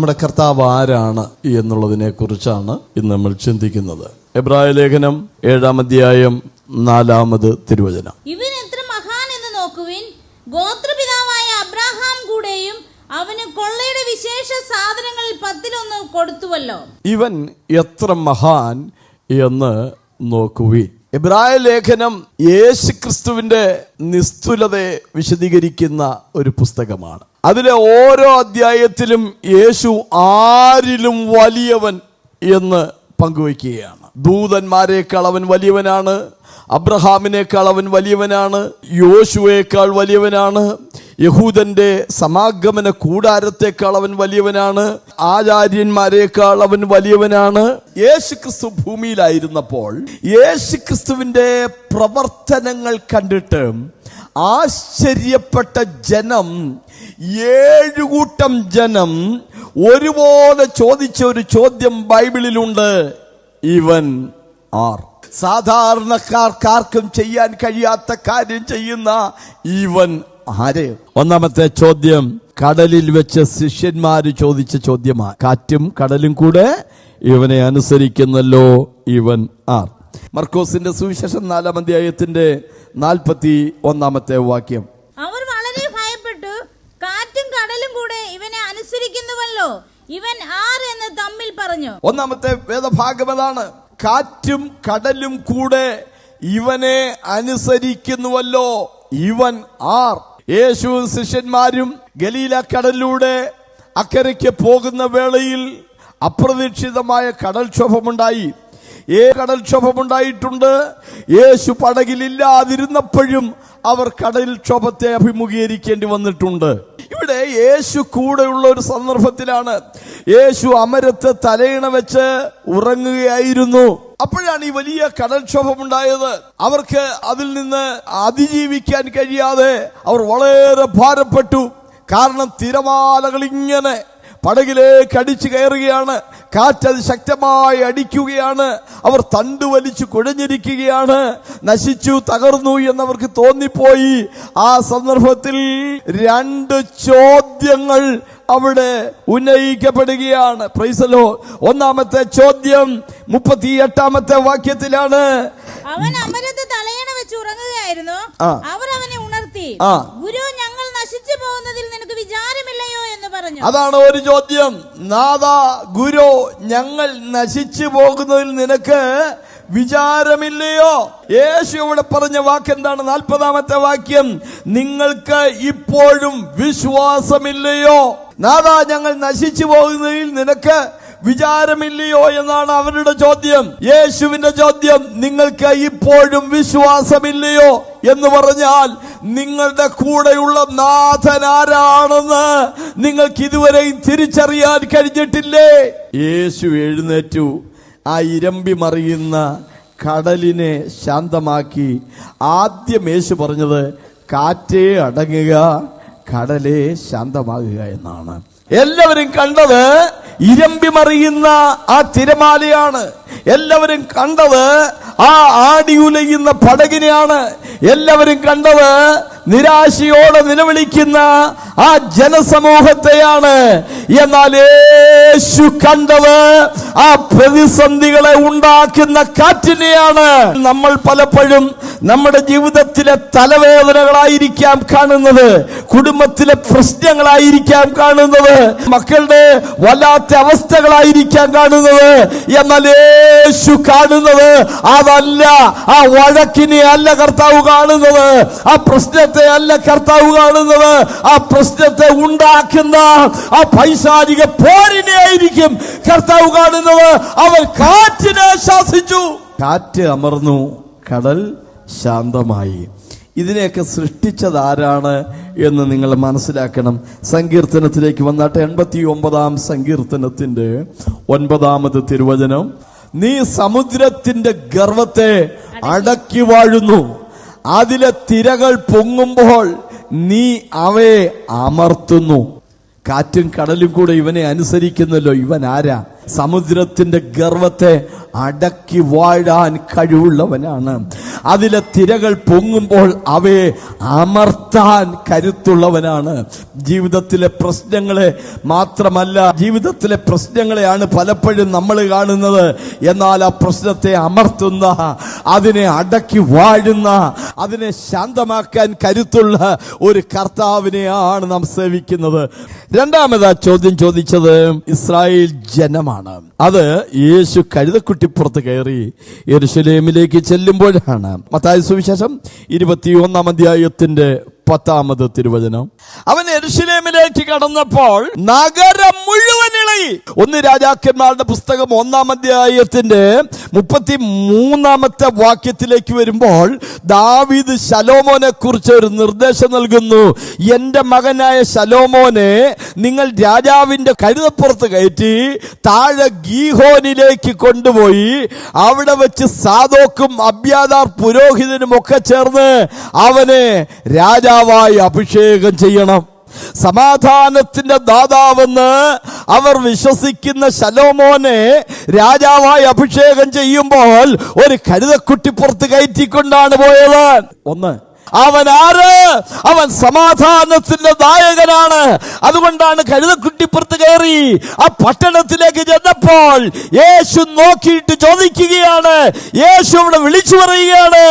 നമ്മുടെ കർത്താവ് ആരാണ് എന്നുള്ളതിനെ കുറിച്ചാണ് ഇന്ന് നമ്മൾ ചിന്തിക്കുന്നത്. എബ്രായ ലേഖനം ഏഴാം അധ്യായം നാലാമത് തിരുവചനം. ഇവൻ എത്ര മഹാൻ എന്ന് നോക്കുവിൻ? ഗോത്രപിതാവായ അബ്രാഹാം കൂടെയും അവന് കൊള്ളയുടെ വിശേഷ സാധനങ്ങളിൽ പത്തിലൊന്ന് കൊടുത്തുവല്ലോ. ഇവൻ എത്ര മഹാൻ എന്ന് നോക്കുവിൻ. എബ്രായ ലേഖനം യേശു ക്രിസ്തുവിന്റെ നിസ്തുലതയെ വിശദീകരിക്കുന്ന ഒരു പുസ്തകമാണ്. അതിലെ ഓരോ അധ്യായത്തിലും യേശു ആരിലും വലിയവൻ എന്ന് പങ്കുവയ്ക്കുകയാണ്. ദൂതന്മാരെക്കാൾ അവൻ വലിയവനാണ് അബ്രഹാമിനേക്കാൾ അവൻ വലിയവനാണ് യോശുവേക്കാൾ വലിയവനാണ് യഹൂദന്റെ സമാഗമന കൂടാരത്തേക്കാൾ അവൻ വലിയവനാണ് ആചാര്യന്മാരെക്കാൾ അവൻ വലിയവനാണ്. യേശു ക്രിസ്തു ഭൂമിയിലായിരുന്നപ്പോൾ യേശു ക്രിസ്തുവിന്റെ പ്രവർത്തനങ്ങൾ കണ്ടിട്ട് ആശ്ചര്യപ്പെട്ട ജനം ഏഴു കൂട്ടം ജനം ഒരുപോലെ ചോദിച്ച ഒരു ചോദ്യം ബൈബിളിലുണ്ട്. ഇവൻ ആർ? സാധാരണക്കാർക്കാർക്കും ചെയ്യാൻ കഴിയാത്ത കാര്യം ചെയ്യുന്ന ഇവൻ ആര്? ഒന്നാമത്തെ ചോദ്യം കടലിൽ വെച്ച് ശിഷ്യന്മാർ ചോദിച്ച ചോദ്യമാണ് കാറ്റും കടലും കൂടെ ഇവനെ അനുസരിക്കുന്നല്ലോ ഇവൻ ആർ? മർക്കോസിന്റെ സുവിശേഷം നാലാം അധ്യായത്തിന്റെ നാൽപ്പത്തി ഒന്നാമത്തെ വാക്യം. അവർ വളരെ ഭയപ്പെട്ടു. കാറ്റും കടലും കൂടെ ഇവനെ അനുസരിക്കുന്നുവല്ലോ. ഇവൻ ആർ എന്ന് തമ്മിൽ പറഞ്ഞു. ഒന്നാമത്തെ വേദഭാഗമതാണ് കാറ്റും കടലും കൂടെ ഇവനെ അനുസരിക്കുന്നുവല്ലോ. ഇവൻ ആർ. യേശു ശിഷ്യന്മാരും ഗലീല കടലിലൂടെ അക്കരയ്ക്ക് പോകുന്ന വേളയിൽ അപ്രതീക്ഷിതമായ കടൽക്ഷോഭമുണ്ടായി. ഏ കടൽക്ഷോഭമുണ്ടായിട്ടുണ്ട് യേശു പടകിലില്ലാതിരുന്നപ്പോഴും അവർ കടൽക്ഷോഭത്തെ അഭിമുഖീകരിക്കേണ്ടി വന്നിട്ടുണ്ട്. ഇവിടെ യേശു കൂടെയുള്ള ഒരു സന്ദർഭത്തിലാണ് യേശു അമരത്ത് തലയിണ വെച്ച് ഉറങ്ങുകയായിരുന്നു. അപ്പോഴാണ് ഈ വലിയ കടൽക്ഷോഭമുണ്ടായത് അവർക്ക് അതിൽ നിന്ന് അതിജീവിക്കാൻ കഴിയാതെ അവർ വളരെ ഭാരപ്പെട്ടു. കാരണം തിരമാലകൾ ഇങ്ങനെ പടകിലേക്ക് അടിച്ചു കയറുകയാണ്. കാറ്റത് ശക്തമായി അടിക്കുകയാണ്. അവർ തണ്ട് വലിച്ചു കുഴഞ്ഞിരിക്കുകയാണ്. നശിച്ചു തകർന്നു എന്നവർക്ക് തോന്നിപ്പോയി. ആ സന്ദർഭത്തിൽ രണ്ട് ചോദ്യങ്ങൾ അവിടെ ഉന്നയിക്കപ്പെടുകയാണ്. പ്രൈസലോ ഒന്നാമത്തെ ചോദ്യം മുപ്പത്തി എട്ടാമത്തെ വാക്യത്തിലാണ്. അവൻ അമരത്ത് തലയണ വെച്ച് ഉറങ്ങുകയായിരുന്നു. അവർ അവനെ ഉണർത്തി. ഗുരു ഞങ്ങൾ നശിച്ചു പോകുന്നതിൽ നിനക്ക് പറഞ്ഞു അതാണ് ഒരു ചോദ്യം. നാദാ ഗുരു ഞങ്ങൾ നശിച്ചു പോകുന്നതിൽ നിനക്ക് വിചാരമില്ലയോ? യേശു ഇവിടെ പറഞ്ഞ വാക്ക് എന്താണ് നാൽപ്പതാമത്തെ വാക്യം. നിങ്ങൾക്ക് ഇപ്പോഴും വിശ്വാസമില്ലയോ? നാദാ ഞങ്ങൾ നശിച്ചു പോകുന്നതിൽ നിനക്ക് വിചാരമില്ലയോ എന്നാണ് അവരുടെ ചോദ്യം. യേശുവിന്റെ ചോദ്യം നിങ്ങൾക്ക് ഇപ്പോഴും വിശ്വാസമില്ലയോ എന്ന് പറഞ്ഞാൽ നിങ്ങളുടെ കൂടെയുള്ള നാഥൻ ആരാണെന്ന് നിങ്ങൾക്ക് ഇതുവരെയും തിരിച്ചറിയാൻ കഴിഞ്ഞിട്ടില്ലേ? യേശു എഴുന്നേറ്റു. ആ ഇരമ്പി മറിയുന്ന കടലിനെ ശാന്തമാക്കി. ആദ്യം യേശു പറഞ്ഞത് കാറ്റേ അടങ്ങുക കടലേ ശാന്തമാകുക എന്നാണ്. എല്ലാവരും കണ്ടത് ഇരമ്പി മറിയുന്ന ആ തിരമാലയാണ് എല്ലാവരും കണ്ടത് ആ ആടിയുലയുന്ന പടകിനെയാണ്. എല്ലാവരും കണ്ടത് നിരാശയോടെ നിലവിളിക്കുന്ന ആ ജനസമൂഹത്തെയാണ്. എന്നാൽ യേശു കണ്ടത് ആ പ്രതിസന്ധികളെ ഉണ്ടാക്കുന്ന കാറ്റിനെയാണ്. നമ്മൾ പലപ്പോഴും നമ്മുടെ ജീവിതത്തിലെ തലവേദനകളായിരിക്കാം കാണുന്നത്. കുടുംബത്തിലെ പ്രശ്നങ്ങളായിരിക്കാം കാണുന്നത്. മക്കളുടെ വല്ലാത്ത അവസ്ഥകളായിരിക്കാം കാണുന്നത്. എന്നാൽ യേശു കാണുന്നത് അതല്ല. ആ വഴക്കിനെ അല്ല കർത്താവ് കാണുന്നത്. ആ പ്രശ്നത്തെ അല്ല കർത്താവ് കാണുന്നത്. ആ പ്രശ്നത്തെ ഉണ്ടാക്കുന്ന ആ പൈസാരിക പോരിനെ ആയിരിക്കും കർത്താവ് കാണുന്നത്. അവൻ കാറ്റിനെ ശാസിച്ചു കാറ്റ് അമർന്നു കടൽ ശാന്തമായി. ഇതിനെയൊക്കെ സൃഷ്ടിച്ചത് ആരാണ് എന്ന് നിങ്ങൾ മനസ്സിലാക്കണം. സങ്കീർത്തനത്തിലേക്ക് വന്നാട്ടെ എൺപത്തി ഒമ്പതാം സങ്കീർത്തനത്തിന്റെ ഒൻപതാമത് തിരുവചനം. നീ സമുദ്രത്തിന്റെ ഗർവത്തെ അടക്കി വാഴുന്നു. അതിലെ തിരകൾ പൊങ്ങുമ്പോൾ നീ അവയെ അമർത്തുന്നു. കാറ്റും കടലും കൂടെ ഇവനെ അനുസരിക്കുന്നല്ലോ. ഇവൻ ആരാ? സമുദ്രത്തിന്റെ ഗർവത്തെ അടക്കി വാഴാൻ കഴിവുള്ളവനാണ്. അതിലെ തിരകൾ പൊങ്ങുമ്പോൾ അവയെ അമർത്താൻ കരുത്തുള്ളവനാണ്. ജീവിതത്തിലെ പ്രശ്നങ്ങളെ മാത്രമല്ല ജീവിതത്തിലെ പ്രശ്നങ്ങളെയാണ് പലപ്പോഴും നമ്മൾ കാണുന്നത്. എന്നാൽ ആ പ്രശ്നത്തെ അമർത്തുന്ന അതിനെ അടക്കി വാഴുന്ന അതിനെ ശാന്തമാക്കാൻ കരുത്തുള്ള ഒരു കർത്താവിനെയാണ് നാം സേവിക്കുന്നത്. രണ്ടാമത് ചോദ്യം ചോദിച്ചത് ഇസ്രായേൽ ജനമാണ് അത് യേശു കഴുതക്കുട്ടിപ്പുറത്ത് കയറി യെരുശലേമിലേക്ക് ചെല്ലുമ്പോഴാണ്. മത്തായ സുവിശേഷം ഇരുപത്തി ഒന്നാം അധ്യായത്തിന്റെ പത്താമത് തിരുവചനം. അവൻ എരുശലേമിലേക്ക് കടന്നപ്പോൾ നഗരം മുഴുവൻ ഇളകി ഒന്ന് രാജാക്കന്മാരുടെ പുസ്തകം ഒന്നാം അധ്യായത്തിന്റെ മുപ്പത്തി മൂന്നാമത്തെ വാക്യത്തിലേക്ക് വരുമ്പോൾ ദാവീദ് ശലോമോനെ കുറിച്ച് ഒരു നിർദ്ദേശം നൽകുന്നു. എന്റെ മകനായ ശലോമോനെ നിങ്ങൾ രാജാവിന്റെ കഴുതപ്പുറത്ത് കയറ്റി താഴെ ഗീഹോനിലേക്ക് കൊണ്ടുപോയി അവിടെ വെച്ച് സാദോക്കും അബ്യാദാർ പുരോഹിതനും ഒക്കെ ചേർന്ന് അവനെ രാജാവായി അഭിഷേകം ചെയ്യണം. സമാധാനത്തിന്റെ ദാതാവെന്ന് അവർ വിശ്വസിക്കുന്ന ശലോമോനെ രാജാവായി അഭിഷേകം ചെയ്യുമ്പോൾ ഒരു കരുതക്കുട്ടി പുറത്ത് കയറ്റിക്കൊണ്ടാണ് പോയത്. ഒന്ന് അവൻ ആര്? അവൻ സമാധാനത്തിന്റെ നായകനാണ്. അതുകൊണ്ടാണ് കഴുതക്കുട്ടിപ്പുറത്ത് കയറി ആ പട്ടണത്തിലേക്ക് ചെന്നപ്പോൾ യേശു നോക്കിയിട്ട് ചോദിക്കുകയാണ്. യേശു അവിടെ വിളിച്ചു പറയുകയാണ്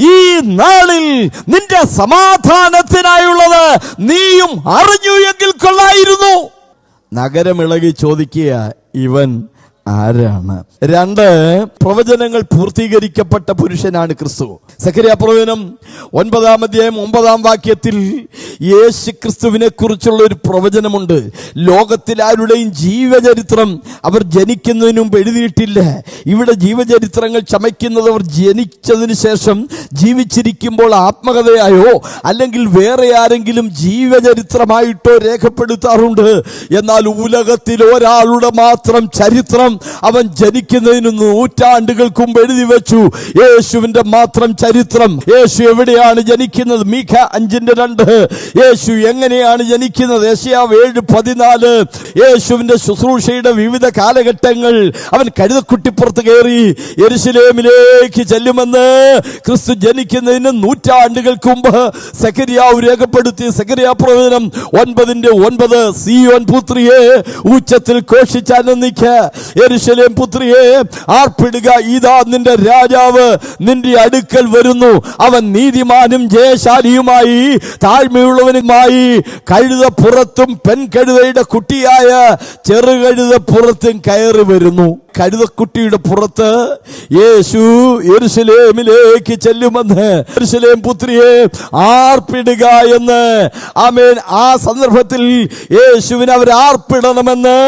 ഈ നാളിൽ നിന്റെ സമാധാനത്തിനായുള്ളത് നീയും അറിഞ്ഞു എങ്കിൽ കൊള്ളായിരുന്നു. നഗരമിളകി ചോദിക്കുക ഇവൻ ആരാണ്? രണ്ട് പ്രവചനങ്ങൾ പൂർത്തീകരിക്കപ്പെട്ട പുരുഷനാണ് ക്രിസ്തു. സക്രിയ പ്രവചനം ഒൻപതാം അധ്യായം ഒമ്പതാം വാക്യത്തിൽ യേശു ക്രിസ്തുവിനെ കുറിച്ചുള്ള ഒരു പ്രവചനമുണ്ട്. ലോകത്തിൽ ആരുടെയും ജീവചരിത്രം അവർ ജനിക്കുന്നതിന് മുമ്പ് എഴുതിയിട്ടില്ല. ഇവിടെ ജീവചരിത്രങ്ങൾ ചമയ്ക്കുന്നത് അവർ ജനിച്ചതിന് ശേഷം ജീവിച്ചിരിക്കുമ്പോൾ ആത്മകഥയായോ അല്ലെങ്കിൽ വേറെ ആരെങ്കിലും ജീവചരിത്രമായിട്ടോ രേഖപ്പെടുത്താറുണ്ട്. എന്നാൽ ഉലകത്തിൽ ഒരാളുടെ മാത്രം ചരിത്രം അവൻ ജനിക്കുന്നതിന് നൂറ്റാണ്ടുകൾക്ക് മുമ്പ് എഴുതി വെച്ചു. യേശുവിന്റെ മാത്രം ചരിത്രം. യേശു എവിടെയാണ് ജനിക്കുന്നത്? മീഖ അഞ്ചിന്റെ രണ്ട്. യേശു എങ്ങനെയാണ് ജനിക്കുന്നത്? യേശയാവ് ഏഴ് പതിനാല്. യേശുവിന്റെ ശുശ്രൂഷയുടെ വിവിധ കാലഘട്ടങ്ങൾ. അവൻ കഴുതക്കുട്ടിപ്പുറത്ത് കയറി യെരുശലേമിലേക്ക് ചെല്ലുമെന്ന് ക്രിസ്തു ജനിക്കുന്നതിന് നൂറ്റാണ്ടുകൾക്ക് മുമ്പ് സെക്കരിയാവ് രേഖപ്പെടുത്തി. സക്കരിയ പ്രവചനം ഒൻപതിന്റെ ഒൻപത്. സിയോൻ പുത്രിയെ ഉച്ചത്തിൽ ഘോഷിച്ചാനന്ദിക്ക യെരുശലേം പുത്രിയെ ആർപ്പിടുക. ഇതാ നിന്റെ രാജാവ് നിന്റെ അടുക്കൽ വരുന്നു. അവൻ നീതിമാനും ജയശാലിയുമായി താഴ്മയുള്ളവനുമായി കഴുത പുറത്തും പെൺകഴുതയുടെ കുട്ടിയായ ചെറുകഴുത പുറത്തും കയറി വരുന്നു. കഴുതക്കുട്ടിയുടെ പുറത്ത് യേശു എരുസലേമിലേക്ക് ചെല്ലുമെന്ന് എരുസലേം പുത്രിയെ ആർപ്പിടുക എന്ന്. ആമേൻ. ആ സന്ദർഭത്തിൽ യേശുവിനെ അവർ ആർപ്പിടണമെന്ന്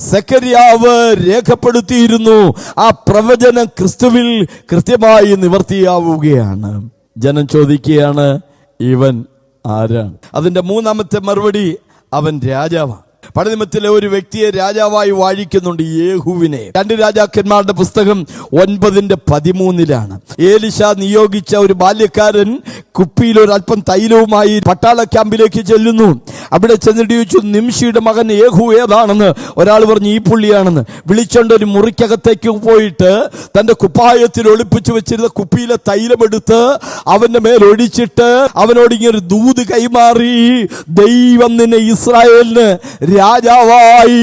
സെക്കരിയാവ് രേഖപ്പെടുത്തിയിരുന്നു. ആ പ്രവചനം ക്രിസ്തുവിൽ കൃത്യമായി നിവർത്തിയാവുകയാണ്. ജനം ചോദിക്കുകയാണ് ഇവൻ ആരാണ് അതിന്റെ മൂന്നാമത്തെ മറുപടി അവൻ രാജാവാണ്. പഴനിമത്തിലെ ഒരു വ്യക്തിയെ രാജാവായി വാഴിക്കുന്നുണ്ട് യേഹുവിനെ. രണ്ട് രാജാക്കന്മാരുടെ പുസ്തകം ഒൻപതിന്റെ പതിമൂന്നിലാണ്. ഏലിശ നിയോഗിച്ച ഒരു ബാല്യക്കാരൻ കുപ്പിയിൽ ഒരു അല്പം തൈലവുമായി പട്ടാള ക്യാമ്പിലേക്ക് ചെല്ലുന്നു. അവിടെ ചെന്നിട്ട് ചോദിച്ചു നിംഷിയുടെ മകൻ യേഹു ഏതാണെന്ന്? ഒരാൾ പറഞ്ഞു ഈ പുള്ളിയാണെന്ന്. വിളിച്ചോണ്ട് ഒരു മുറിക്കകത്തേക്ക് പോയിട്ട് തന്റെ കുപ്പായത്തിൽ ഒളിപ്പിച്ചു വെച്ചിരുന്ന കുപ്പിയിലെ തൈലമെടുത്ത് അവന്റെ മേൽ ഒഴിച്ചിട്ട് അവനോട് ഇങ്ങനെ ദൂത് കൈമാറി ദൈവം നിന്നെ ഇസ്രായേലിന് രാജാവായി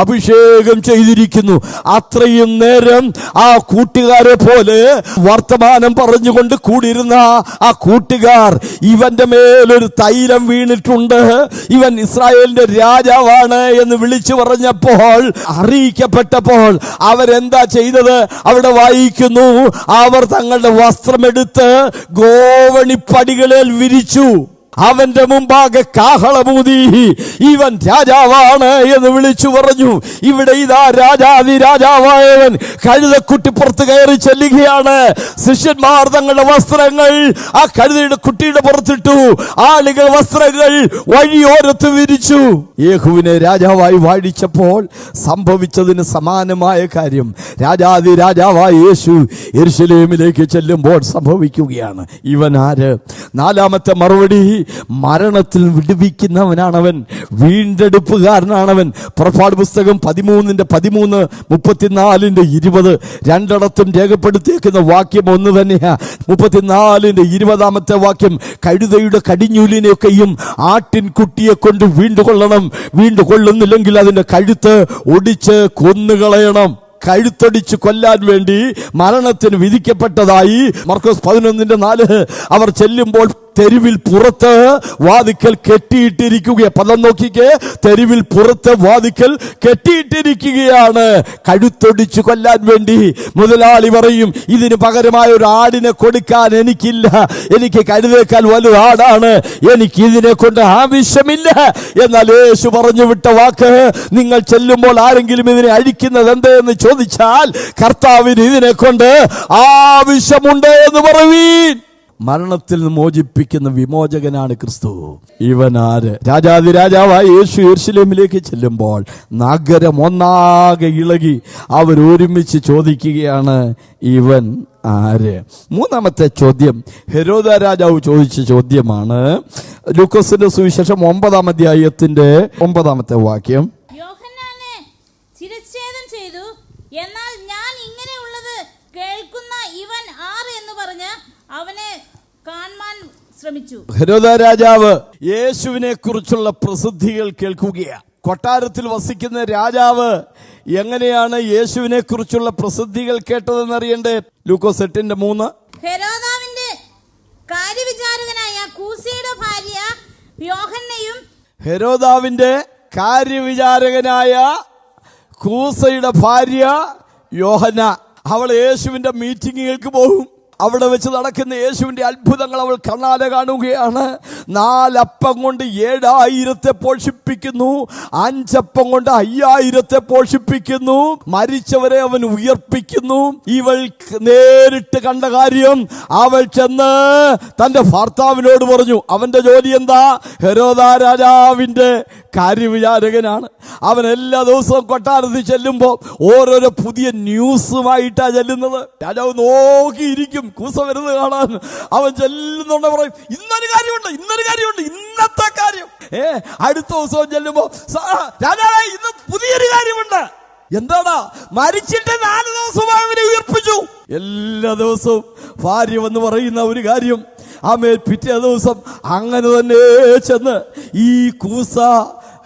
അഭിഷേകം ചെയ്തിരിക്കുന്നു. അത്രയും നേരം ആ കൂട്ടുകാരെ പോലെ വർത്തമാനം പറഞ്ഞുകൊണ്ട് കൂടിയിരുന്ന ആ കൂട്ടുകാർ ഇവന്റെ മേലൊരു തൈലം വീണിട്ടുണ്ട്. ഇവൻ ഇസ്രായേലിന്റെ രാജാവാണ് എന്ന് വിളിച്ചു പറഞ്ഞപ്പോൾ അറിയിക്കപ്പെട്ടപ്പോൾ അവരെന്താ ചെയ്തത്? അവിടെ വായിക്കുന്നു അവർ തങ്ങളുടെ വസ്ത്രമെടുത്ത് ഗോവണിപ്പടികളിൽ വിരിച്ചു. അവന്റെ മുമ്പാകെ കാഹളമൂതി. ഇവൻ രാജാവാണ് എന്ന് വിളിച്ചു പറഞ്ഞു. ഇവിടെ ഇതാ രാജാവി രാജാവായവൻ. കഴുതക്കുട്ടി പുറത്ത് കയറി ചെല്ലുകയാണ്. ശിഷ്യന്മാർ തങ്ങളുടെ വസ്ത്രങ്ങൾ ആ കഴുതയുടെ കുട്ടിയുടെ പുറത്തിട്ടു. ആളുകൾ വസ്ത്രങ്ങൾ വഴി വഴിയോരത്ത് വിരിച്ചു. യേഹുവിനെ രാജാവായി വാഴിച്ചപ്പോൾ സംഭവിച്ചതിന് സമാനമായ കാര്യം. രാജാതി രാജാവായ യേശു യെരുശലേമിലേക്ക് ചെല്ലുമ്പോൾ സംഭവിക്കുകയാണ്. ഇവൻ നാലാമത്തെ മറുപടി മരണത്തിൽ വിടുവിക്കുന്നവനാണവൻ വീണ്ടെടുപ്പുകാരനാണവൻ. പുറപ്പാട് പുസ്തകം പതിമൂന്നിന്റെ പതിമൂന്ന് മുപ്പത്തിനാലിന്റെ ഇരുപത്. രണ്ടിടത്തും രേഖപ്പെടുത്തിയേക്കുന്ന വാക്യം ഒന്ന് തന്നെയാ. മുപ്പത്തിനാലിന്റെ ഇരുപതാമത്തെ വാക്യം കഴുതയുടെ കടിഞ്ഞൂലിനെയൊക്കെയും ആട്ടിൻകുട്ടിയെ കൊണ്ട് വീണ്ടുകൊള്ളണം. വീണ്ടുകൊള്ളുന്നില്ലെങ്കിൽ അതിന്റെ കഴുത്ത് ഒടിച്ച് കൊന്നുകളയണം. കഴുത്തടിച്ച് കൊല്ലാൻ വേണ്ടി മരണത്തിന് വിധിക്കപ്പെട്ടതായി മർക്കോസ് പതിനൊന്നിന്റെ നാല്. അവർ ചെല്ലുമ്പോൾ തെരുവിൽ പുറത്ത് വാതിക്കൽ കെട്ടിയിട്ടിരിക്കുക പദം നോക്കിക്കേ. തെരുവിൽ പുറത്ത് വാതിക്കൽ കെട്ടിയിട്ടിരിക്കുകയാണ്. കഴുത്തൊടിച്ചു കൊല്ലാൻ വേണ്ടി മുതലാളി പറയും ഇതിന് പകരമായ ഒരു ആടിനെ കൊടുക്കാൻ എനിക്കില്ല. എനിക്ക് കഴുതേക്കാൻ ആടാണ്. എനിക്ക് ഇതിനെ കൊണ്ട് ആവശ്യമില്ല. എന്നാൽ യേശു പറഞ്ഞു വിട്ട വാക്ക് നിങ്ങൾ ചെല്ലുമ്പോൾ ആരെങ്കിലും ഇതിനെ അഴിക്കുന്നത് എന്തെന്ന് ചോദിച്ചാൽ കർത്താവിന് ഇതിനെ കൊണ്ട് ആവശ്യമുണ്ട് എന്ന് പറയുവീൻ മരണത്തിൽ നിന്ന് മോചിപ്പിക്കുന്ന വിമോചകനാണ് ക്രിസ്തു. ഇവനാര്? ആര് രാജാതി രാജാവായ യേശു യെരുശലേമിലേക്ക് ചെല്ലുമ്പോൾ നഗരം ഒന്നാകെ ഇളകി അവരൊരുമിച്ച് ചോദിക്കുകയാണ് ഇവൻ ആര്? മൂന്നാമത്തെ ചോദ്യം ഹെരോദ രാജാവ് ചോദിച്ച ചോദ്യമാണ്. ലൂക്കോസിന്റെ സുവിശേഷം ഒമ്പതാം അധ്യായത്തിന്റെ ഒമ്പതാമത്തെ വാക്യം യോഹന്നാനെ ശിരച്ഛേദം ചെയ്തു എന്നാൽ ഞാൻ ഇങ്ങനെയുള്ളത് കേൾക്കുന്ന ഇവൻ ആർ എന്ന് പറഞ്ഞ് അവനെ കാണാൻ ശ്രമിച്ചു. ഹരോദ രാജാവ് യേശുവിനെ കുറിച്ചുള്ള പ്രസിദ്ധികൾ കേൾക്കുകയാണ് കൊട്ടാരത്തിൽ വസിക്കുന്ന രാജാവ് എങ്ങനെയാണ് യേശുവിനെ കുറിച്ചുള്ള പ്രസിദ്ധികൾ കേട്ടതെന്ന് അറിയണ്ടേ ലൂക്കോസ് എട്ടിന്റെ മൂന്ന്. ഹെരോദാവിന്റെ കാര്യവിചാരകനായ കൂസിയുടെ ഭാര്യ യോഹന്നയും ഹെരോദാവിന്റെ കാര്യവിചാരകനായ കൂസയുടെ ഭാര്യ യോഹന അവൾ യേശുവിന്റെ മീറ്റിങ്ങുകൾക്ക് പോകും. അവിടെ വെച്ച് നടക്കുന്ന യേശുവിന്റെ അത്ഭുതങ്ങൾ അവൾ കണ്ണാലെ കാണുകയാണ്. നാലപ്പം കൊണ്ട് ഏഴായിരത്തെ പോഷിപ്പിക്കുന്നു. അഞ്ചപ്പം കൊണ്ട് അയ്യായിരത്തെ പോഷിപ്പിക്കുന്നു. മരിച്ചവരെ അവൻ ഉയർപ്പിക്കുന്നു. ഇവൾ നേരിട്ട് കണ്ട കാര്യം അവൾ ചെന്ന് തന്റെ ഭർത്താവിനോട് പറഞ്ഞു അവന്റെ ജോലി എന്താ? ഹെരോദാ രാജാവിന്റെ കാര്യവിചാരകനാണ്. അവൻ എല്ലാ ദിവസവും കൊട്ടാരത്തിൽ ചെല്ലുമ്പോൾ ഓരോരോ പുതിയ ന്യൂസുമായിട്ടാണ് ചെല്ലുന്നത്. രാജാവ് നോക്കിയിരിക്കും. കൂസ വരുന്നത് കാണാൻ. അവൻ ചെല്ലുന്നുണ്ട് പറയും ഇന്നൊരു കാര്യമുണ്ട് ഇന്നൊരു കാര്യമുണ്ട് ഇന്നത്തെ കാര്യം. ഏ അടുത്ത ദിവസവും ചെല്ലുമ്പോ രാജാ ഇന്ന് പുതിയൊരു കാര്യമുണ്ട്. എന്താടാ മരിച്ചിട്ട് നാല് ദിവസമായി അവനെ ഉയർപ്പിച്ചു. എല്ലാ ദിവസവും ഭാര്യ വന്ന് പറയുന്ന ഒരു കാര്യം ആമേൽ പിറ്റേ ദിവസം അങ്ങനെ തന്നെ ചെന്ന് ഈ കൂസ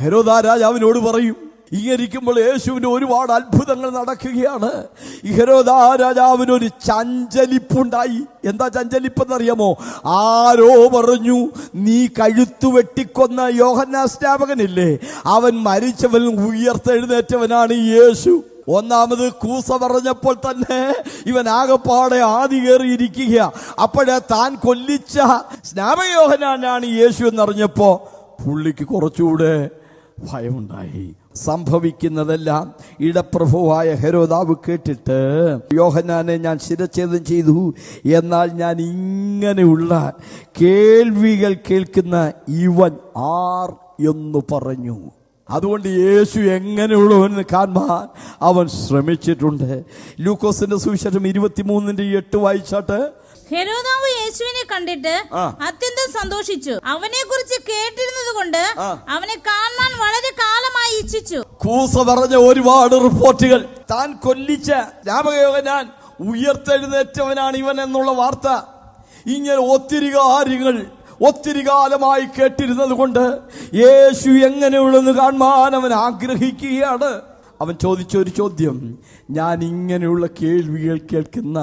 ഹെരോദാ രാജാവിനോട് പറയും ഇങ്ങനിരിക്കുമ്പോൾ യേശുവിന് ഒരുപാട് അത്ഭുതങ്ങൾ നടക്കുകയാണ്. ഇഹരോദാ ഹെരോദാ രാജാവിന് ഒരു ചഞ്ചലിപ്പുണ്ടായി. എന്താ ചഞ്ചലിപ്പെന്നറിയാമോ? ആരോ പറഞ്ഞു നീ കഴുത്തു വെട്ടിക്കൊന്ന യോഹന്നാ സ്നാപകനില്ലേ? അവൻ മരിച്ചവൻ ഉയർത്തെഴുന്നേറ്റവനാണ് യേശു. ഒന്നാമത് കൂസ പറഞ്ഞപ്പോൾ തന്നെ ഇവൻ ആകപ്പാടെ ആദി കയറിയിരിക്കുക അപ്പോഴേ താൻ കൊല്ലിച്ച സ്നാപയോഹനാണ് യേശു എന്നറിഞ്ഞപ്പോ പുള്ളിക്ക് കുറച്ചുകൂടെ ഭയമുണ്ടായി. സംഭവിക്കുന്നതെല്ലാം ഇടപ്രഭുവായ ഹെരോദാവ് കേട്ടിട്ട് യോഹനാനെ ഞാൻ ശിരച്ഛേദം ചെയ്തു. എന്നാൽ ഞാൻ ഇങ്ങനെയുള്ള കേൾവികൾ കേൾക്കുന്ന ഇവൻ ആർ എന്ന് പറഞ്ഞു. അതുകൊണ്ട് യേശു എങ്ങനെയുള്ളവന് കാണാൻ അവൻ ശ്രമിച്ചിട്ടുണ്ട്. ലൂക്കോസിന്റെ സുവിശേഷം ഇരുപത്തിമൂന്നിന്റെ എട്ട് വായിച്ചാട്ട് ഹെരോദാവ് യേശുവിനെ കണ്ടിട്ട് അത്യന്തം സന്തോഷിച്ചു. അവനെ കുറിച്ച് കേട്ടിരുന്നത് കൊണ്ട് അവനെ കാണാൻ വളരെ കാലമായി ഇച്ഛിച്ചു. കൂസ പറഞ്ഞ ഒരുപാട് റിപ്പോർട്ടുകൾ. താൻ കൊല്ലിച്ച രാമകയോഗനാൻ ഉയർത്തെഴുന്നേറ്റവനാണ് ഇവൻ എന്നുള്ള വാർത്ത. ഇങ്ങനെ ഒത്തിരി കാര്യങ്ങൾ ഒത്തിരി കാലമായി കേട്ടിരുന്നത് കൊണ്ട് യേശു എങ്ങനെയുള്ളെന്ന് കാണാൻ അവൻ ആഗ്രഹിക്കുകയാണ്. അവൻ ചോദിച്ച ഒരു ചോദ്യം ഞാൻ ഇങ്ങനെയുള്ള കേൾവികൾ കേൾക്കുന്ന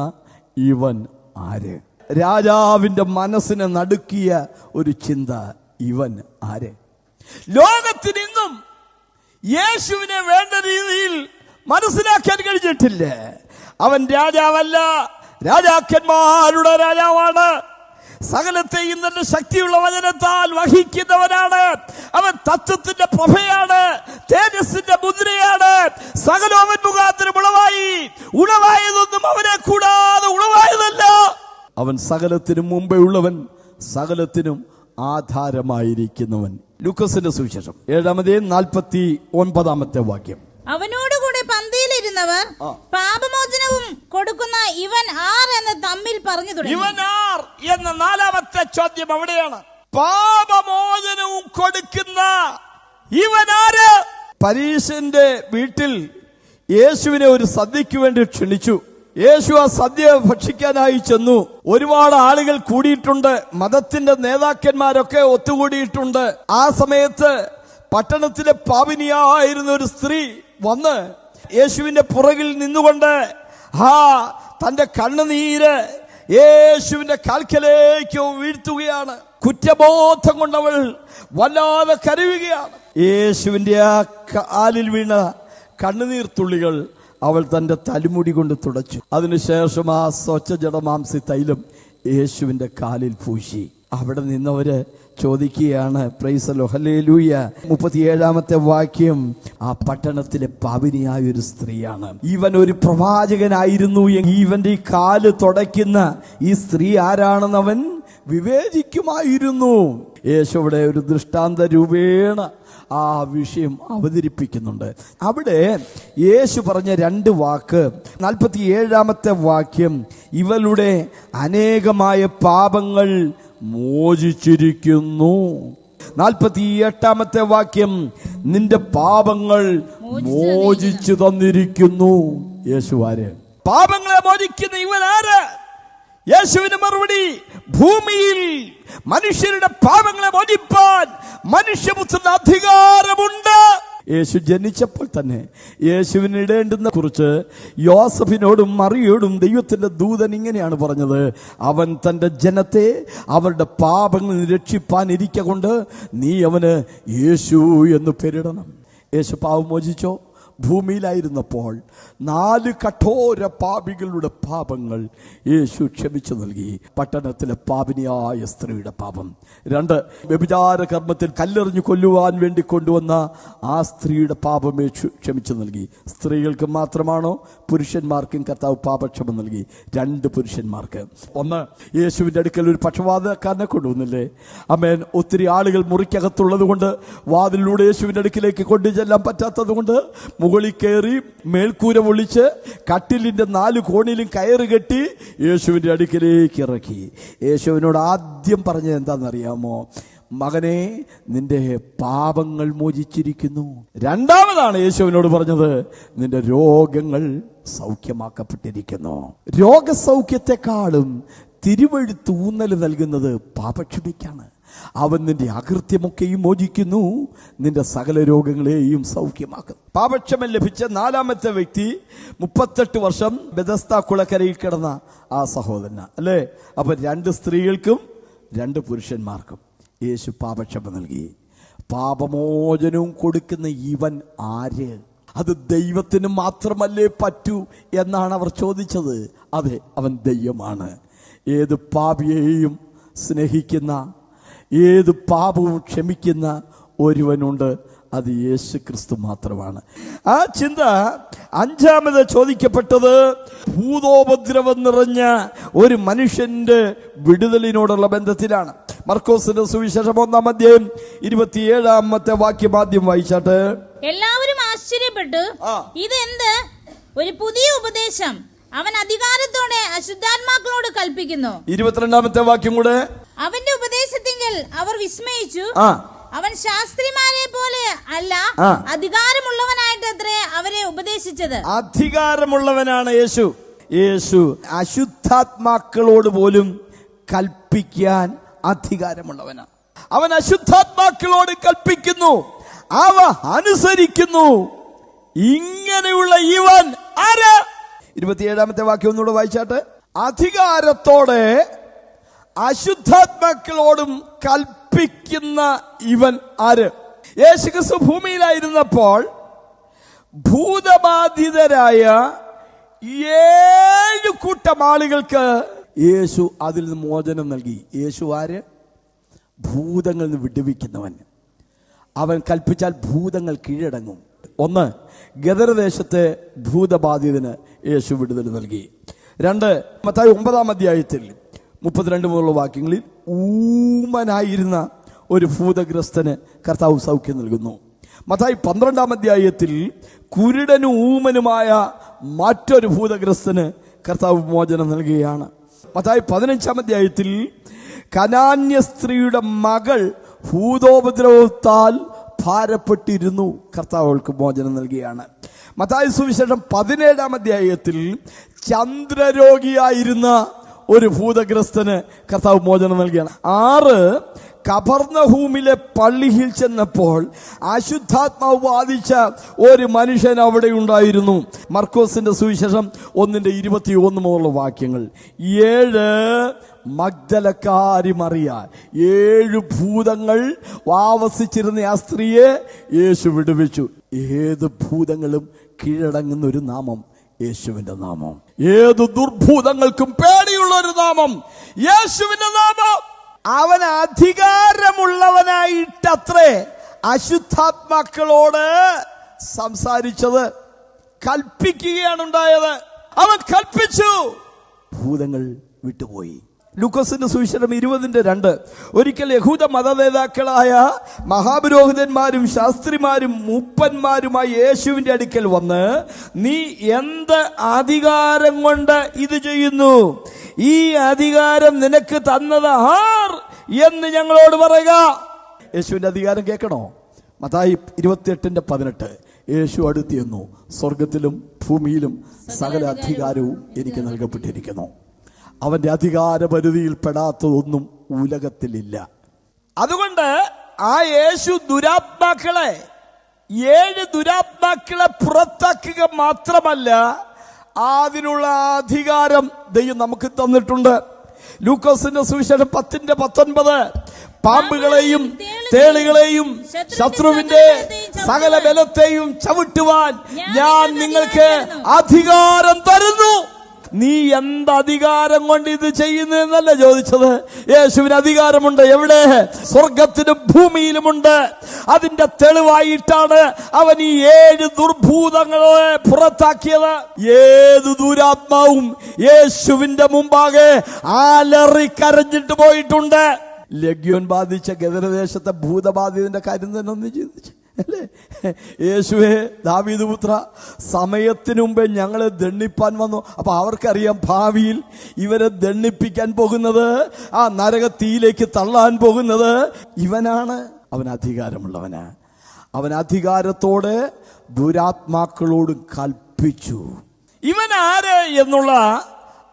ഇവൻ ആര്? രാജാവിന്റെ മനസ്സിനെ നടുക്കിയ ഒരു ചിന്ത ഇവൻ ആര്? ലോകത്തിൽ നിന്നും യേശുവിനെ വേണ്ട രീതിയിൽ മനസ്സിലാക്കാൻ കഴിഞ്ഞിട്ടില്ല? അവൻ രാജാവല്ല രാജാക്കന്മാരുടെ രാജാവാണ്. സകലത്തെയും തന്റെ ശക്തിയുള്ള വചനത്താൽ വഹിക്കുന്നവനാണ്. അവൻ തത്വത്തിന്റെ പ്രഭയാണ് തേജസ്സിന്റെ മുദ്രയാണ്. സകലം അവൻ മുഖാന്തരം ഉളവായി. ഉളവായതൊന്നും അവനെ കൂടാതെ ഉളവായതല്ല. അവൻ സകലത്തിനും മുമ്പേ ഉള്ളവൻ സകലത്തിനും ആധാരമായിരിക്കുന്നവൻ. ലൂക്കസിന്റെ സുവിശേഷം ഏഴാമതേ നാൽപ്പത്തി ഒൻപതാമത്തെ വാക്യം. അവനോടുകൂടെ പന്തിയിലിരുന്നവർ പാപമോചനവും കൊടുക്കുന്ന ഇവൻ ആർ എന്ന് തമ്മിൽ പറഞ്ഞു തുടങ്ങി. ആർ എന്ന നാലാമത്തെ ചോദ്യം അവിടെയാണ്. പാപമോചനവും കൊടുക്കുന്ന ഇവനാര് പരീശന്റെ വീട്ടിൽ യേശുവിനെ ഒരു സദ്യക്ക് വേണ്ടി ക്ഷണിച്ചു. യേശു ആ സദ്യ ഭക്ഷിക്കാനായി ചെന്നു. ഒരുപാട് ആളുകൾ കൂടിയിട്ടുണ്ട്. മതത്തിന്റെ നേതാക്കന്മാരൊക്കെ ഒത്തുകൂടിയിട്ടുണ്ട്. ആ സമയത്ത് പട്ടണത്തിലെ പാപിനിയായിരുന്ന ഒരു സ്ത്രീ വന്ന് യേശുവിന്റെ പുറകിൽ നിന്നുകൊണ്ട് ആ തന്റെ കണ്ണുനീര് യേശുവിന്റെ കാൽക്കലേക്ക് വീഴ്ത്തുകയാണ്. കുറ്റബോധം കൊണ്ടവൾ വല്ലാതെ കരുവുകയാണ് യേശുവിന്റെ ആ കാലിൽ വീണ കണ്ണുനീർ തുള്ളികൾ അവൾ തന്റെ തലമുടി കൊണ്ട് തുടച്ചു. അതിനുശേഷം ആ സ്വച്ഛ ജടമാംസി തൈലം യേശുവിന്റെ കാലിൽ പൂശി. അവിടെ നിന്നവര് ചോദിക്കുകയാണ് പ്രൈസലോ ഹല്ലേലൂയ മുപ്പത്തിയേഴാമത്തെ വാക്യം ആ പട്ടണത്തിലെ പാപിനിയായ ഒരു സ്ത്രീയാണ്. ഇവൻ ഒരു പ്രവാചകനായിരുന്നു ഇവന്റെ ഈ കാൽ തുടയ്ക്കുന്ന ഈ സ്ത്രീ ആരാണെന്ന് അവൻ വിവേചിക്കുമായിരുന്നു. യേശുവിടെ ഒരു ദൃഷ്ടാന്ത രൂപേണ ആ വിഷയം അവതരിപ്പിക്കുന്നുണ്ട്. അവിടെ യേശു പറഞ്ഞ രണ്ട് വാക്ക് നാൽപ്പത്തി ഏഴാമത്തെ വാക്യം ഇവളുടെ അനേകമായ പാപങ്ങൾ മോചിച്ചിരിക്കുന്നു. നാൽപ്പത്തി എട്ടാമത്തെ വാക്യം നിന്റെ പാപങ്ങൾ മോചിച്ചു തന്നിരിക്കുന്നു. യേശുവാര് പാപങ്ങളെ മോചിക്കുന്ന ഇവനാര് യേശുവിന് മറുപടി ഭൂമിയിൽ മനുഷ്യരുടെ പാപങ്ങളെ മോചിപ്പാൻ മനുഷ്യപുത്രന് അധികാരമുണ്ട്. യേശു ജനിച്ചപ്പോൾ തന്നെ യേശുവിന് ഇടേണ്ടുന്ന കുറിച്ച് യോസഫിനോടും മറിയോടും ദൈവത്തിന്റെ ദൂതൻ ഇങ്ങനെയാണ് പറഞ്ഞത്. അവൻ തന്റെ ജനത്തെ അവരുടെ പാപങ്ങൾ ഇരിക്ക കൊണ്ട് നീ അവന് യേശു എന്ന് പേരിടണം. യേശു പാവം മോചിച്ചോ? ഭൂമിയിലായിരുന്നപ്പോൾ നാല് കഠോര പാപികളുടെ പാപങ്ങൾ യേശു ക്ഷമിച്ചു നൽകി. പട്ടണത്തിലെ പാപിനിയായ സ്ത്രീയുടെ പാപം. രണ്ട് വ്യഭിചാര കർമ്മത്തിൽ കല്ലെറിഞ്ഞു കൊല്ലുവാൻ വേണ്ടി കൊണ്ടുവന്ന ആ സ്ത്രീയുടെ പാപം യേശു ക്ഷമിച്ചു നൽകി. സ്ത്രീകൾക്ക് മാത്രമാണോ പുരുഷന്മാർക്കും കർത്താവ് പാപക്ഷമം നൽകി. രണ്ട് പുരുഷന്മാർക്ക്. ഒന്ന് യേശുവിന്റെ അടുക്കൽ ഒരു പക്ഷപാതക്കാരനെ കൊണ്ടുവന്നില്ലേ? അമേൻ ഒത്തിരി ആളുകൾ മുറിക്കകത്തുള്ളത് കൊണ്ട് വാതിലൂടെ യേശുവിന്റെ അടുക്കിലേക്ക് കൊണ്ടു ചെല്ലാൻ പറ്റാത്തത് കൊണ്ട് മുകളിൽ കയറി മേൽക്കൂര പൊളിച്ച് കട്ടിലിന്റെ നാല് കോണിലും കയറ് കെട്ടി യേശുവിന്റെ അടുക്കിലേക്ക് ഇറക്കി. യേശുവിനോട് ആദ്യം പറഞ്ഞത് എന്താണെന്നറിയാമോ? മകനെ നിന്റെ പാപങ്ങൾ മോചിച്ചിരിക്കുന്നു. രണ്ടാമതാണ് യേശുവിനോട് പറഞ്ഞത് നിന്റെ രോഗങ്ങൾ സൗഖ്യമാക്കപ്പെട്ടിരിക്കുന്നു. രോഗസൗഖ്യത്തെക്കാളും തിരുവഴുത്തൂന്നൽ നൽകുന്നത് പാപക്ഷമിക്കാണ് അവൻ നിന്റെ അകൃത്യമൊക്കെയും മോചിക്കുന്നു. നിന്റെ സകല രോഗങ്ങളെയും സൗഖ്യമാക്കുന്നു. പാപക്ഷമം ലഭിച്ച നാലാമത്തെ വ്യക്തി മുപ്പത്തെട്ട് വർഷം ബെദസ്ത കുളക്കരയിൽ കിടന്ന ആ സഹോദരന. അല്ലേ? അപ്പൊ രണ്ട് സ്ത്രീകൾക്കും രണ്ട് പുരുഷന്മാർക്കും യേശു പാപക്ഷമ നൽകി. പാപമോചനവും കൊടുക്കുന്ന ഇവൻ ആര്? അത് ദൈവത്തിന് മാത്രമല്ലേ പറ്റൂ എന്നാണ് അവർ ചോദിച്ചത്. അതെ അവൻ ദൈവമാണ്. ഏത് പാപിയെയും സ്നേഹിക്കുന്ന ഏത് പാപവും ക്ഷമിക്കുന്ന ഒരുവനുണ്ട്. അത് യേശു ക്രിസ്തു മാത്രമാണ്. ആ ചിന്ത അഞ്ചാമത് ചോദിക്കപ്പെട്ടത് ഭൂതോപദ്രവം നിറഞ്ഞ ഒരു മനുഷ്യന്റെ വിടുതലിനോടുള്ള ബന്ധത്തിലാണ്. മർക്കോസിന്റെ സുവിശേഷം ഒന്നാം അധ്യായം ഇരുപത്തിയേഴാമത്തെ വാക്യം ആദ്യം വായിച്ചാട്ട്. എല്ലാവരും ആശ്ചര്യപ്പെട്ടു ഇത് ഇതെന്ത്? ഒരു പുതിയ ഉപദേശം അവൻ അധികാരത്തോടെ അശുദ്ധാത്മാക്കളോട് കൽപ്പിക്കുന്നു. ഇരുപത്തിരണ്ടാമത്തെ വാക്യം കൂടെ. അവന്റെ ഉപദേശത്തിങ്കിൽ അവർ വിസ്മയിച്ചു. അവൻ ശാസ്ത്രിമാരെ പോലെ അല്ല. അധികാരമുള്ളവനായിട്ട് അത്രേ അവരെ ഉപദേശിച്ചത്. അധികാരമുള്ളവനാണ് യേശു. യേശു അശുദ്ധാത്മാക്കളോട് പോലും കൽപ്പിക്കാൻ അധികാരമുള്ളവനാണ് അവൻ അശുദ്ധാത്മാക്കളോട് കൽപ്പിക്കുന്നു. അവ അനുസരിക്കുന്നു. ഇങ്ങനെയുള്ള ഇവൻ ആര്? ഇരുപത്തിയേഴാമത്തെ വാക്യം ഒന്നുകൂടെ വായിച്ചാട്ട്. അധികാരത്തോടെ അശുദ്ധാത്മാക്കളോടും കൽപ്പിക്കുന്ന ഇവൻ ആര്? യേശുക്രിസ്തു ഭൂമിയിലായിരുന്നപ്പോൾ ഭൂതബാധിതരായ ഏഴ് കൂട്ടം ആളുകൾക്ക് യേശു അതിൽ നിന്ന് മോചനം നൽകി. യേശു ആര്? ഭൂതങ്ങളിൽ നിന്ന് വിടുവിക്കുന്നവൻ. അവൻ കൽപ്പിച്ചാൽ ഭൂതങ്ങൾ കീഴടങ്ങും. ഒന്ന് ഗദരദേശത്തെ ഭൂതബാധിതന് യേശു വിടുതൽ നൽകി. രണ്ട് മത്തായി ഒമ്പതാം അധ്യായത്തിൽ മുപ്പത്തിരണ്ട് മുതലുള്ള വാക്യങ്ങളിൽ ഊമനായിരുന്ന ഒരു ഭൂതഗ്രസ്തന് കർത്താവ് സൗഖ്യം നൽകുന്നു. മതായി പന്ത്രണ്ടാം അധ്യായത്തിൽ കുരുടനും ഊമനുമായ മറ്റൊരു ഭൂതഗ്രസ്തന് കർത്താവ് മോചനം നൽകുകയാണ്. മതായി പതിനഞ്ചാം അധ്യായത്തിൽ കനാന്യ സ്ത്രീയുടെ മകൾ ഭൂതോപദ്രവത്താൽ ഭാരപ്പെട്ടിരുന്നു. കർത്താവ് അവൾക്ക് മോചനം നൽകുകയാണ്. മതായ സുവിശേഷം പതിനേഴാം അധ്യായത്തിൽ ചന്ദ്രരോഗിയായിരുന്ന ഒരു ഭൂതഗ്രസ്തന് കർത്താവ് മോചനം നൽകിയാണ് ആറ് കബർണഹൂമിലെ പള്ളിയിൽ ചെന്നപ്പോൾ അശുദ്ധാത്മാവ് ബാധിച്ച ഒരു മനുഷ്യൻ അവിടെ ഉണ്ടായിരുന്നു. മർക്കോസിന്റെ സുവിശേഷം ഒന്നിന്റെ ഇരുപത്തി ഒന്ന് മുതലുള്ള വാക്യങ്ങൾ. ഏഴ് മഗ്ദലക്കാരി മറിയ ഏഴ് ഭൂതങ്ങൾ വാവസിച്ചിരുന്ന ആ സ്ത്രീയെ യേശു വിടുവിച്ചു. ഏത് ഭൂതങ്ങളും കീഴടങ്ങുന്ന ഒരു നാമം യേശുവിന്റെ നാമം. ഏത് ദുർഭൂതങ്ങൾക്കും പേടിയുള്ള ഒരു നാമം. യേശുവിന്റെ നാമം. അവൻ അധികാരമുള്ളവനായിട്ടത്രേ അശുദ്ധാത്മാക്കളോട് സംസാരിച്ചത് കൽപ്പിക്കുകയാണ് ഉണ്ടായത് അവൻ കൽപ്പിച്ചു. ഭൂതങ്ങൾ വിട്ടുപോയി. ലൂക്കോസിന്റെ സുവിശേഷം ഇരുപതിന്റെ രണ്ട്. ഒരിക്കൽ യഹൂദ മത നേതാക്കളായ മഹാപുരോഹിതന്മാരും ശാസ്ത്രിമാരും മൂപ്പന്മാരുമായി യേശുവിന്റെ അടുക്കൽ വന്ന് നീ എന്ത് അധികാരം കൊണ്ട് ഇത് ചെയ്യുന്നു? ഈ അധികാരം നിനക്ക് തന്നത് ആർ എന്ന് ഞങ്ങളോട് പറയുക. യേശുവിന്റെ അധികാരം കേൾക്കണോ? മതായി ഇരുപത്തിയെട്ടിന്റെ പതിനെട്ട്. യേശു അടുത്തിയെന്നു സ്വർഗത്തിലും ഭൂമിയിലും സകല അധികാരവും എനിക്ക് നൽകപ്പെട്ടിരിക്കുന്നു. അവന്റെ അധികാര പരിധിയിൽ പെടാത്തതൊന്നും ഉലകത്തിലില്ല. അതുകൊണ്ട് ആ യേശു ദുരാത്മാക്കളെ ഏഴ് ദുരാത്മാക്കളെ പുറത്താക്കുക മാത്രമല്ല അതിനുള്ള അധികാരം ദൈവം നമുക്ക് തന്നിട്ടുണ്ട്. ലൂക്കോസിന്റെ സുവിശേഷം പത്തിന്റെ പത്തൊൻപത് പാമ്പുകളെയും തേളുകളെയും ശത്രുവിന്റെ സകല ബലത്തെയും ചവിട്ടുവാൻ ഞാൻ നിങ്ങൾക്ക് അധികാരം തരുന്നു. നീ എന്ത് അധികാരം കൊണ്ട് ഇത് ചെയ്യുന്നു എന്നല്ല ചോദിച്ചത്? യേശുവിന് അധികാരമുണ്ട്. എവിടെ? സ്വർഗത്തിനും ഭൂമിയിലുമുണ്ട്. അതിന്റെ തെളിവായിട്ടാണ് അവൻ ഈ ഏഴ് ദുർഭൂതങ്ങളെ പുറത്താക്കിയത്. ഏത് ദൂരാത്മാവും യേശുവിന്റെ മുമ്പാകെ ആലറി കരഞ്ഞിട്ട് പോയിട്ടുണ്ട്. ലഗ്യോൻ ബാധിച്ച ഗദരദേശത്തെ ഭൂതബാധിതന്റെ കാര്യം തന്നെ ഒന്ന് ചിന്തിച്ചു. അല്ലേ? യേശുവേ ദാവീദ് പുത്ര സമയത്തിന് മുമ്പേ ഞങ്ങളെ ദണ്ണിപ്പാൻ വന്നു. അപ്പൊ അവർക്കറിയാം ഭാവിയിൽ ഇവരെ ദണ്ണിപ്പിക്കാൻ പോകുന്നത് ആ നരകത്തീയിലേക്ക് തള്ളാൻ പോകുന്നത് ഇവനാണ്. അവൻ അധികാരമുള്ളവന്. അവൻ അധികാരത്തോടെ ദുരാത്മാക്കളോട് കൽപ്പിച്ചു. ഇവൻ ആര് എന്നുള്ള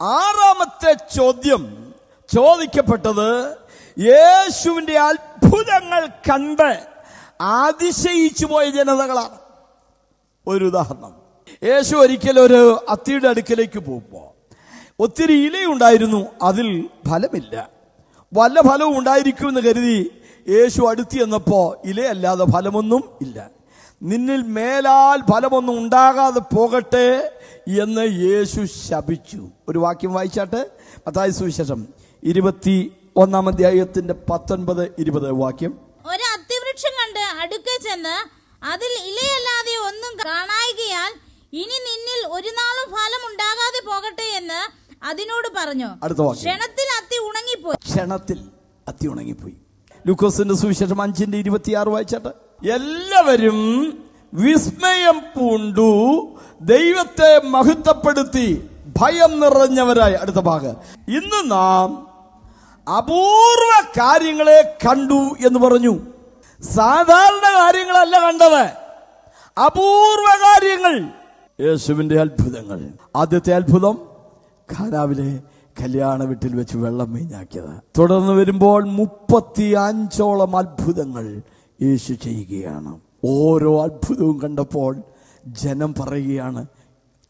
ആറാമത്തെ ചോദ്യം ചോദിക്കപ്പെട്ടത് യേശുവിന്റെ അത്ഭുതങ്ങൾ കണ്ട് അതിശയിച്ചു പോയ ജനതകളാണ്. ഒരു ഉദാഹരണം. യേശു ഒരിക്കൽ ഒരു അത്തിയുടെ അടുക്കലേക്ക് പോകുമ്പോൾ ഒത്തിരി ഇലയുണ്ടായിരുന്നു അതിൽ ഫലമില്ല. വല്ല ഫലവും ഉണ്ടായിരിക്കുമെന്ന് കരുതി യേശു അടുത്ത് എന്നപ്പോൾ ഇലയല്ലാതെ ഫലമൊന്നും ഇല്ല. നിന്നിൽ മേലാൽ ഫലമൊന്നും ഉണ്ടാകാതെ പോകട്ടെ എന്ന് യേശു ശപിച്ചു. ഒരു വാക്യം വായിച്ചാട്ടെ? മത്തായി സുവിശേഷം ഇരുപത്തി ഒന്നാം അധ്യായത്തിന്റെ പത്തൊൻപത് ഇരുപത് വാക്യം. ചെന്ന് അതിൽ ഇലയല്ലാതെ ഒന്നും കാണായികയാൽ ഇനി നിന്നിൽ ഒരു നാളും ഫലം ഉണ്ടാകാതെ പോകട്ടെ എന്ന് അതിനോട് പറഞ്ഞു. ക്ഷണത്തിൽ അത്തി ഉണങ്ങിപ്പോയി. ക്ഷണത്തിൽ അത്തി ഉണങ്ങിപ്പോയി. ലൂക്കോസിന്റെ സുവിശേഷം അഞ്ചിന്റെ ഇരുപത്തിയാറ് വായിച്ചാട്ട്. എല്ലാവരും വിസ്മയം പൂണ്ടു ദൈവത്തെ മഹത്വപ്പെടുത്തി ഭയം നിറഞ്ഞവരായി. അടുത്ത ഭാഗം. ഇന്ന് നാം അപൂർവ കാര്യങ്ങളെ കണ്ടു എന്ന് പറഞ്ഞു. സാധാരണ കാര്യങ്ങളല്ല കണ്ടത്. അപൂർവ കാര്യങ്ങൾ. യേശുവിന്റെ അത്ഭുതങ്ങൾ. ആദ്യത്തെ അത്ഭുതം ഖാനാവിലെ കല്യാണ വീട്ടിൽ വെച്ച് വെള്ളം വീഞ്ഞാക്കിയത്. തുടർന്ന് വരുമ്പോൾ മുപ്പത്തി അഞ്ചോളം അത്ഭുതങ്ങൾ യേശു ചെയ്യുകയാണ്. ഓരോ അത്ഭുതവും കണ്ടപ്പോൾ ജനം പറയുകയാണ്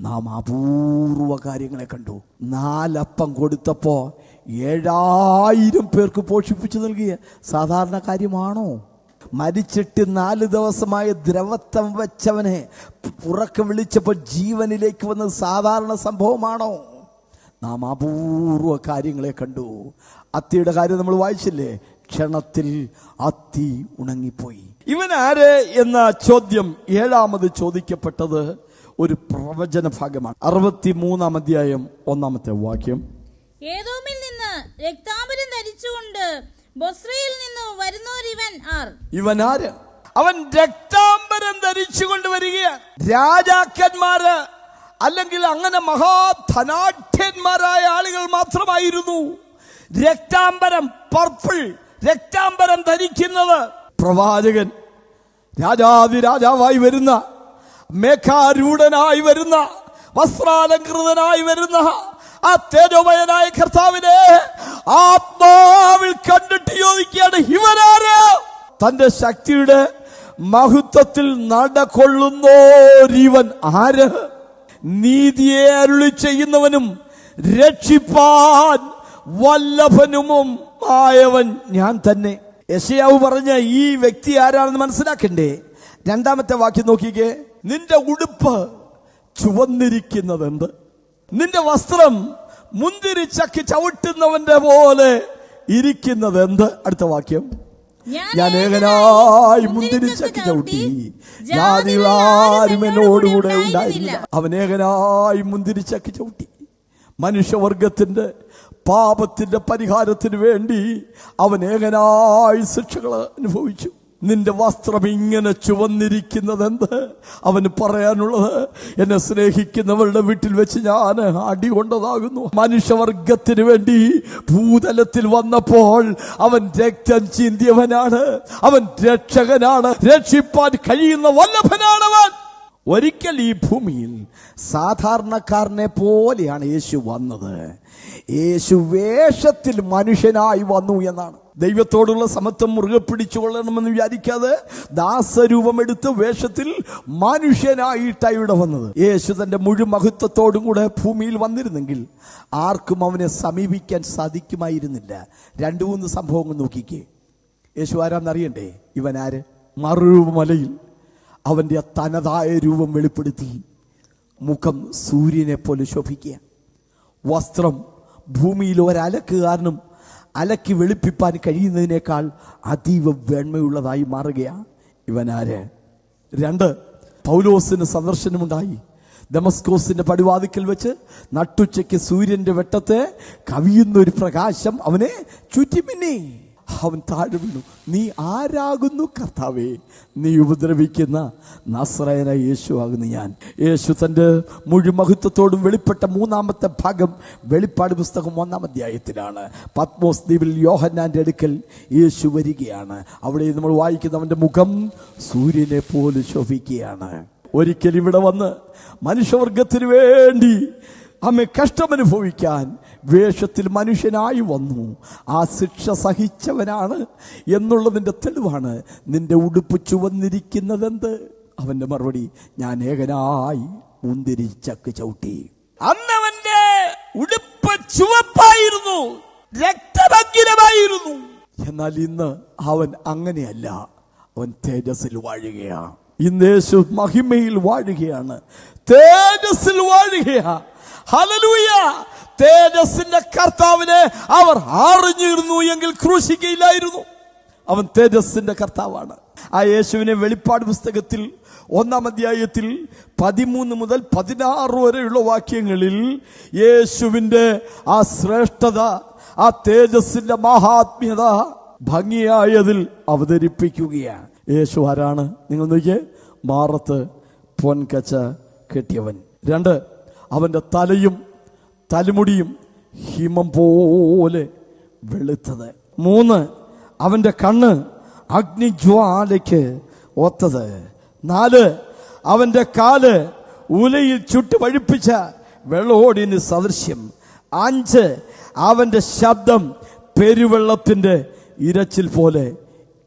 നാം അപൂർവ കാര്യങ്ങളെ കണ്ടു. നാലപ്പം കൊടുത്തപ്പോ ഏഴായിരം പേർക്ക് പോഷിപ്പിച്ചു നൽകിയ സാധാരണ കാര്യമാണോ? മരിച്ചിട്ട് നാല് ദിവസമായ ദ്രവത്വം വെച്ചവനെ ഉറക്കം വിളിച്ചപ്പോൾ ജീവനിലേക്ക് വന്ന സാധാരണ സംഭവമാണോ? നാം അപൂർവ കാര്യങ്ങളെ കണ്ടു. അത്തിയുടെ കാര്യം നമ്മൾ വായിച്ചില്ലേ? ക്ഷണത്തിൽ അത്തി ഉണങ്ങിപ്പോയി. ഇവൻ ആര് എന്ന ചോദ്യം ഏഴാമത് ചോദിക്കപ്പെട്ടത് ഒരു പ്രവചന ഭാഗമാണ്. അറുപത്തി മൂന്നാം അധ്യായം ഒന്നാമത്തെ വാക്യം. ഏതോമിൽ നിന്ന് രക്താംബരം ധരിച്ചുകൊണ്ട് ബൊസ്രയിൽ നിന്ന് വരുന്നോരിവൻ ആർ? ഇവൻ ആര്? അവൻ രക്താംബരം ധരിച്ചുകൊണ്ട് വരികയാണ്. രാജാക്കന്മാര് അല്ലെങ്കിൽ അങ്ങനെ മഹാധനാഠ്യന്മാരായ ആളുകൾ മാത്രമായിരുന്നു. രക്താംബരം പർപ്പിൾ രക്താംബരം ധരിക്കുന്നത് പ്രവാചകൻ രാജാതി രാജാവായി വരുന്ന മേഘാരൂഢനായി വരുന്ന വസ്ത്രാലങ്കൃതനായി വരുന്ന ആ തേജോമയനായ കർത്താവിനെ ആത്മാവിൽ കണ്ടിട്ട് ചോദിക്കുകയാണ് ഇവനാര് തന്റെ ശക്തിയുടെ മഹത്വത്തിൽ നടകൊള്ളുന്നോരിവൻ ആര്? നീതിയെ അരുളി ചെയ്യുന്നവനും രക്ഷിപ്പാൻ വല്ലഭനുമും ആയവൻ ഞാൻ തന്നെ. യശയാവ് പറഞ്ഞ ഈ വ്യക്തി ആരാണെന്ന് മനസ്സിലാക്കണ്ടേ? രണ്ടാമത്തെ വാക്യം നോക്കിക്കേ. നിന്റെ ഉടുപ്പ് ചുവന്നിരിക്കുന്നത് എന്ത് നിന്റെ വസ്ത്രം മുന്തിരി ചക്കി ചവിട്ടുന്നവന്റെ പോലെ ഇരിക്കുന്നത് എന്ത്? അടുത്ത വാക്യം. ഞാൻ ഏകനായി മുന്തിരി ചക്കി ചവിട്ടി. ജാതികൾ ആരും എന്നോടുകൂടെ ഉണ്ടായിരുന്നില്ല. അവൻ ഏകനായി മുന്തിരി ചക്കി ചവിട്ടി. മനുഷ്യവർഗത്തിന്റെ പാപത്തിന്റെ പരിഹാരത്തിന് വേണ്ടി അവൻ ഏകനായി ശിക്ഷകൾ അനുഭവിച്ചു. നിന്റെ വസ്ത്രം ഇങ്ങനെ ചുവന്നിരിക്കുന്നത് എന്ത് അവന് പറയാനുള്ളത് എന്നെ സ്നേഹിക്കുന്നവരുടെ വീട്ടിൽ വെച്ച് ഞാൻ അടി കൊണ്ടതാകുന്നു. മനുഷ്യവർഗത്തിന് വേണ്ടി ഭൂതലത്തിൽ വന്നപ്പോൾ അവൻ രക്തം ചിന്തിയവനാണ്. അവൻ രക്ഷകനാണ്. രക്ഷിപ്പാൻ കഴിയുന്ന വല്ലഭനാണവൻ. ഒരിക്കൽ ഈ ഭൂമിയിൽ സാധാരണക്കാരനെ പോലെയാണ് യേശു വന്നത്. യേശു വേഷത്തിൽ മനുഷ്യനായി വന്നു എന്നാണ്. ദൈവത്തോടുള്ള സമത്വം മുറുകെ പിടിച്ചുകൊള്ളണമെന്ന് വിചാരിക്കാതെ ദാസരൂപമെടുത്ത് വേഷത്തിൽ മനുഷ്യനായിട്ടാണ് ഇവിടെ വന്നത്. യേശു തന്റെ മുഴുമഹത്വത്തോടും കൂടെ ഭൂമിയിൽ വന്നിരുന്നെങ്കിൽ ആർക്കും അവനെ സമീപിക്കാൻ സാധിക്കുമായിരുന്നില്ല. രണ്ടു മൂന്ന് സംഭവങ്ങൾ നോക്കിക്കേ. യേശു ആരാന്നറിയണ്ടേ ഇവൻ ആര്? മറുരൂപമലയിൽ അവന്റെ തനതായ രൂപം വെളിപ്പെടുത്തി. മുഖം സൂര്യനെ പോലെ ശോഭിക്കുക. വസ്ത്രം ഭൂമിയിൽ ഒരലക്കുകാരനും അലക്കി വെളുപ്പിപ്പാൻ കഴിയുന്നതിനേക്കാൾ അതീവ വേണ്മയുള്ളതായി മാറുകയാണ്. ഇവനാര്? രണ്ട് പൗലോസിന് സന്ദർശനമുണ്ടായി. ഡെമസ്കോസിന്റെ പടിവാതിക്കൽ വെച്ച് നട്ടുച്ചയ്ക്ക് സൂര്യന്റെ വെട്ടത്തെ കവിയുന്ന ഒരു പ്രകാശം അവനെ ചുറ്റിമിന്നി. അവൻ താഴെ വീണു. നീ ആരാകുന്നു കർത്താവേ? നീ ഉപദ്രവിക്കുന്ന നസ്രയന യേശു ആകുന്നു ഞാൻ. യേശു തന്റെ മുഴുമഹത്വത്തോടും വെളിപ്പെട്ട മൂന്നാമത്തെ ഭാഗം വെളിപ്പാട് പുസ്തകം ഒന്നാം അധ്യായത്തിലാണ്. പത്മോസ് ദ്വീപിൽ യോഹന്നാന്റെ അടുക്കൽ യേശു വരികയാണ്. അവിടെ നമ്മൾ വായിക്കുന്നവന്റെ മുഖം സൂര്യനെ പോലെ ശോഭിക്കുകയാണ്. ഒരിക്കൽ ഇവിടെ വന്ന് മനുഷ്യവർഗത്തിന് വേണ്ടി അമ്മ കഷ്ടമനുഭവിക്കാൻ വേഷത്തിൽ മനുഷ്യനായി വന്നു. ആ ശിക്ഷ സഹിച്ചവനാണ് എന്നുള്ളതിന്റെ തെളിവാണ് നിന്റെ ഉടുപ്പ് ചുവന്നിരിക്കുന്നതെന്ത്? അവന്റെ മറുപടി ഞാൻ ഏകനായി മുന്തിരി ചക്ക് ചവിട്ടി. അന്നവന്റെ ഉടുപ്പ് ചുവപ്പായിരുന്നു രക്തഭഗ്നമായിരുന്നു എന്നാൽ ഇന്ന് അവൻ അങ്ങനെയല്ല. അവൻ തേജസ്സിൽ വാഴുകയാണ്. ഇന്ന് യേശു മഹിമയിൽ വാഴുകയാണ്. തേജസ്സിൽ വാഴുകയാ ഹലലൂയ തേജസ്സിന്റെ കർത്താവിനെ അവർ അറിഞ്ഞിരുന്നു എങ്കിൽ ക്രൂശിക്കയില്ലായിരുന്നു അവൻ തേജസ്സിന്റെ കർത്താവാണ്. ആ യേശുവിനെ വെളിപ്പാട് പുസ്തകത്തിൽ ഒന്നാം അധ്യായത്തിൽ പതിമൂന്ന് മുതൽ പതിനാറ് വരെയുള്ള വാക്യങ്ങളിൽ യേശുവിന്റെ ആ ശ്രേഷ്ഠത ആ തേജസ്സിന്റെ മഹാത്മ്യത ഭംഗിയായതിൽ അവതരിപ്പിക്കുകയാണ്. യേശു ആരാണ്? നിങ്ങൾ നോക്കിയേ. മാറത്ത് പൊൻകച്ച കെട്ടിയവൻ. രണ്ട് അവന്റെ തലയും തലമുടിയും ഹിമം പോലെ വെളുത്തത്. മൂന്ന് അവന്റെ കണ്ണ് അഗ്നിജ്വാലയ്ക്ക് ഒത്തത്. നാല് അവന്റെ കാൽ ഉലയിൽ ചുട്ട് വഴിപ്പിച്ച വെള്ളോടിന് സദൃശ്യം. അഞ്ച് അവന്റെ ശബ്ദം പെരുവെള്ളത്തിന്റെ ഇരച്ചിൽ പോലെ.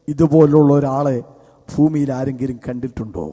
ഇതുപോലുള്ള ഒരാളെ ഭൂമിയിൽ ആരെങ്കിലും കണ്ടിട്ടുണ്ടോ?